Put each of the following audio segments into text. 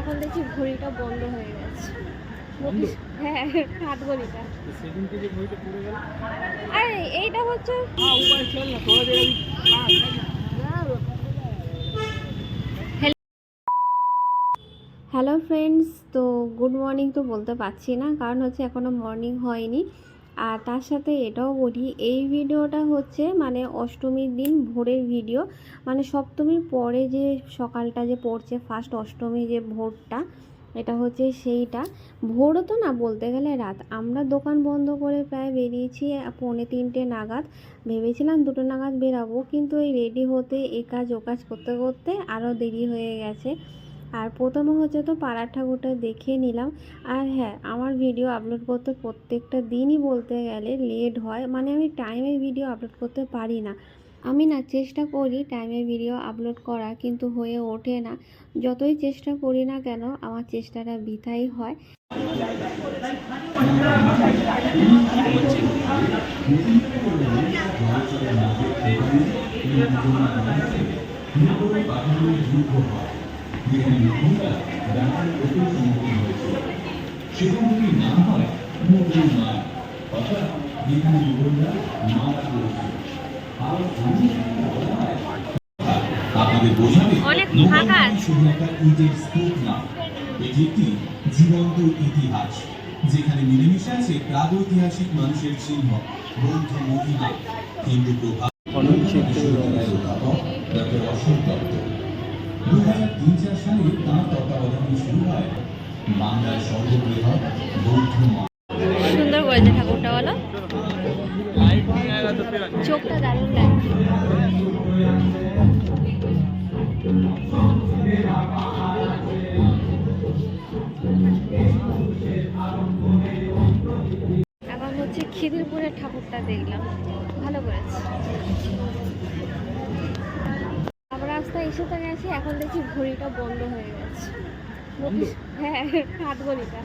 এখন দেখি ঘড়িটা বন্ধ হয়ে গেছে। হ্যাঁ আরে এইটা হচ্ছে হ্যালো ফ্রেন্ডস তো গুড মর্নিং তো বলতে পারছি না কারণ হচ্ছে এখনও মর্নিং হয়নি। আর তার সাথে এটাও বলি, এই ভিডিওটা হচ্ছে মানে অষ্টমীর দিন ভোরের ভিডিও। মানে সপ্তমীর পরে যে সকালটা যে পড়ছে ফার্স্ট অষ্টমী যে ভোরটা, এটা হচ্ছে সেইটা। ভোরও তো না, বলতে গেলে রাত। আমরা দোকান বন্ধ করে প্রায় বেরিয়েছি পৌনে তিনটে নাগাদ। ভেবেছিলাম দুটো নাগাদ বেরাবো, কিন্তু এই রেডি হতে এ কাজ ও কাজ করতে করতে আরও দেরি হয়ে গেছে। আর প্রথমে হচ্ছে তো পাড়ার ঠাকুরটা দেখে নিলাম। আর হ্যাঁ আমার ভিডিও আপলোড করতে প্রত্যেকটা দিনই বলতে গেলে লেট হয়। মানে আমি টাইমে ভিডিও আপলোড করতে পারি না। আমি না চেষ্টা করি টাইমে ভিডিও আপলোড করা, কিন্তু হয়ে ওঠে না। যতই চেষ্টা করি না কেন, আমার চেষ্টাটা বৃথাই হয়। আপনাদের বোঝাবে নৌকা শুধু একটা ইটের স্তূপ না এটি একটি জীবন্ত ইতিহাস যেখানে মিলেমিশে আছে। প্রাগৈতিহাসিক মানুষের চিহ্ন বৌদ্ধ মহিমা হিন্দু প্রভাব বিশ্ববিদ্যালয়ের অধ্যাপক ডক্টর অশোক দত্ত। দু হাজার তিন চার সালে তাঁর তত্ত্বাবধানে শুরু হয় বাংলার সর্ববৃহৎ বৌদ্ধ সুন্দর করেছে ঠাকুরটাওয়ালা চোখটা দারুণ লাগছে। এখন হচ্ছে খিদিরপুরের ঠাকুরটা দেখলাম। ভালো করেছে। এখন দেখি ঘড়িটা বন্ধ হয়ে গেছে। হ্যাঁ ঘড়িটা।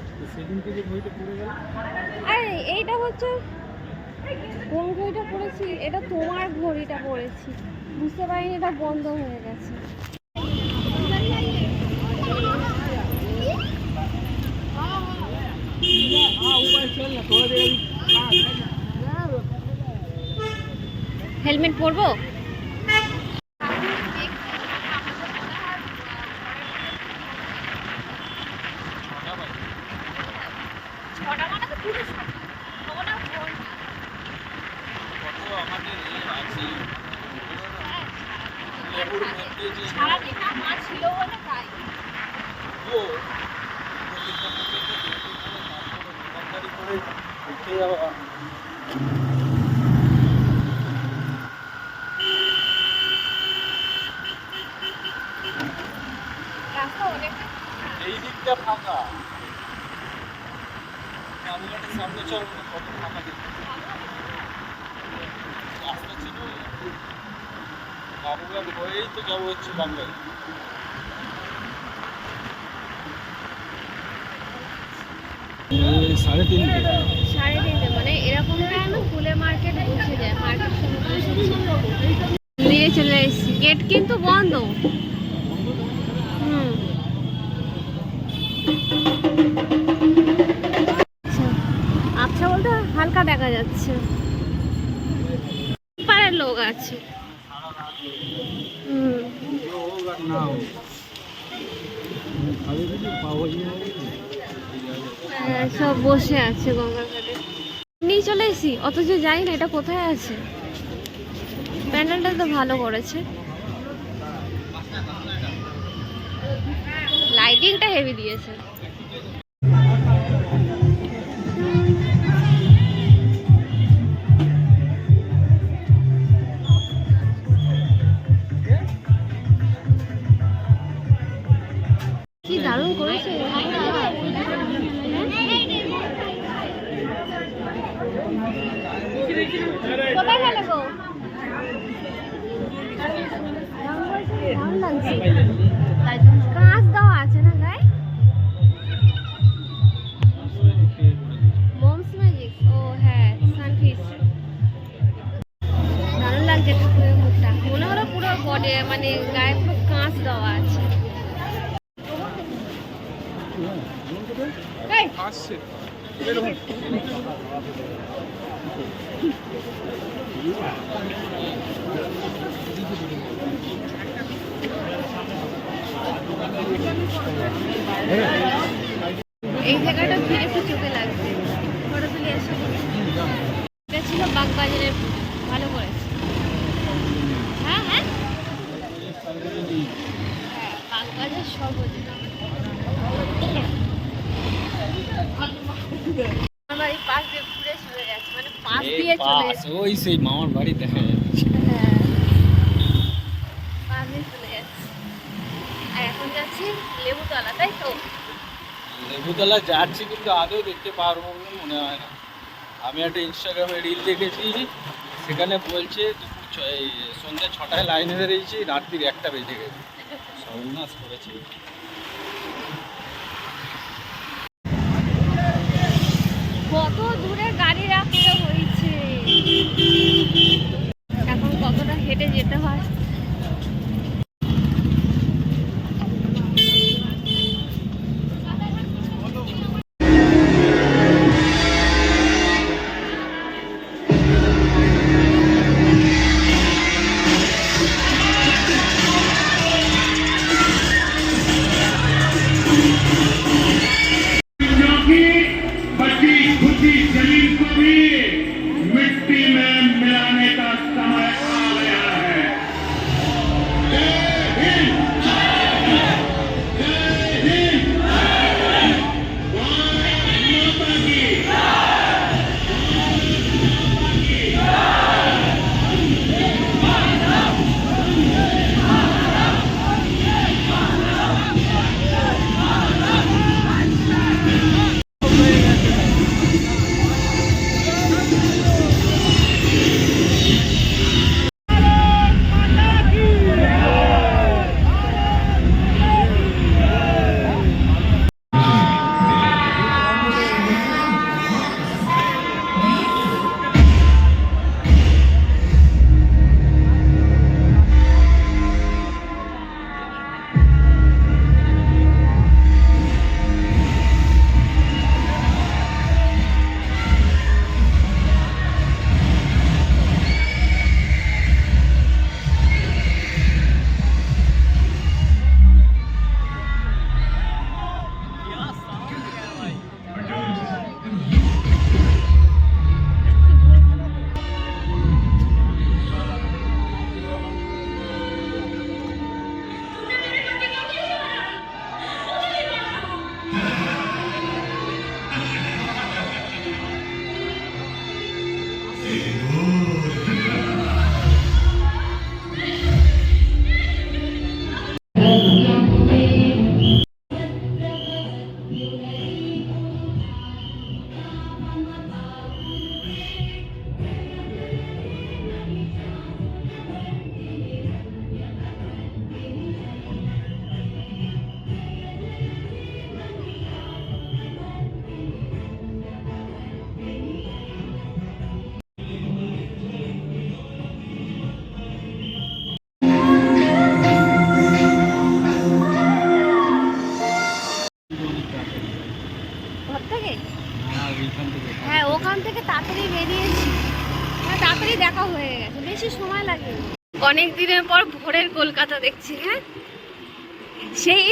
এইটা হচ্ছে কোন ঘড়িটা পড়েছি? এটা তোমার ঘড়িটা পড়েছি। বুঝতে পারিনি এটা বন্ধ হয়ে গেছে। হেলমেট পরবো? এই দিকটা ফাঁকা। রামঘাটের সামনে চল, কত ফাঁকা দিক রাস্তা ছিল বাবুঘাট হয়েই তো যাব হচ্ছে বাংলায় সাড়ে তিনটে সাড়ে তিনটে মানে এরকম টাইমে ফুলের মার্কেট বসে যায় মার্কেট নিয়ে চলে এসেছি গেট কিন্তু বন্ধ হুম আচ্ছা। আচ্ছা বলতে হালকা দেখা যাচ্ছে পাড়ার লোক আছে হুম হ্যাঁ, সব বসে আছে গঙ্গার ঘাটে। নিয়ে চলে এসি অথচ জানি না এটা কোথায় আছে। প্যান্ডেলটা তো ভালো করেছে। লাইটিংটা হেভি দিয়েছে। দারুণ লাগছে কাঁচ দেওয়া আছে না গায়ে মমস ম্যাজিক ও হ্যাঁ সানফিস দারুণ লাগছে ঠাকুরের মুখটা মনে হলো পুরো বডি মানে গায়ে পুরো কাঁচ দেওয়া আছে আসছে এই জায়গাটা ঘিরে খুব চোখে লাগছে ফটো তুলে এসে এটা ছিল বাগবাজারের ভালো করেছে। হ্যাঁ হ্যাঁ। বাগবাজার সব আমার এই পাশ দিয়ে ঘুরে চলে যাচ্ছে মানে পাশ দিয়ে চলে ওই সেই মামার বাড়ি দেখা যাচ্ছে হ্যাঁ পাশ দিয়ে চলে যাচ্ছে যাচ্ছি লেবুতলা যাচ্ছি কিন্তু আদৌ দেখতে পারব বলে মনে হয় না। আমি একটা ইনস্টাগ্রামে রিল দেখেছি, সেখানে বলছে দুপুর সন্ধ্যে ছটায় লাইনে দাঁড়িয়েছি, রাত্রির একটা বেজে গেছে। সর্বনাশ করেছে। কলকাতা দেখছি হ্যাঁ? সেই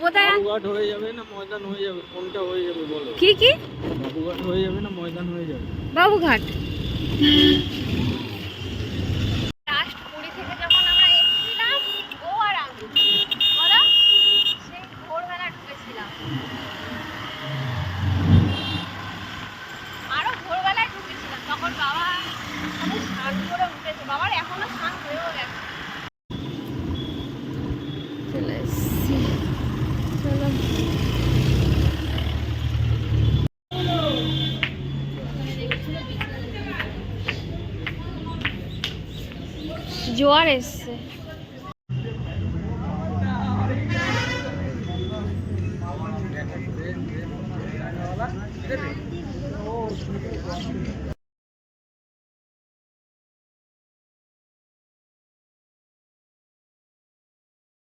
কোথায় বাবুঘাট হয়ে যাবে না ময়দান হয়ে যাবে? কোনটা হয়ে যাবে বলো? কি কি? বাবুঘাট হয়ে যাবে না ময়দান হয়ে যাবে? বাবুঘাট লাস্ট পুরী থেকে যখন আমরা এসেছিলাম ও আর আমি বলো সেই ভোরবেলা ঢুকেছিলাম আরও ভোরবেলায় ঢুকেছিলাম তখন বাবা আমাদের স্নান করে উঠেছে বাবার এখনও স্নান হয়েও গেছে চলে এসছি চলো জোয়ার এসছে।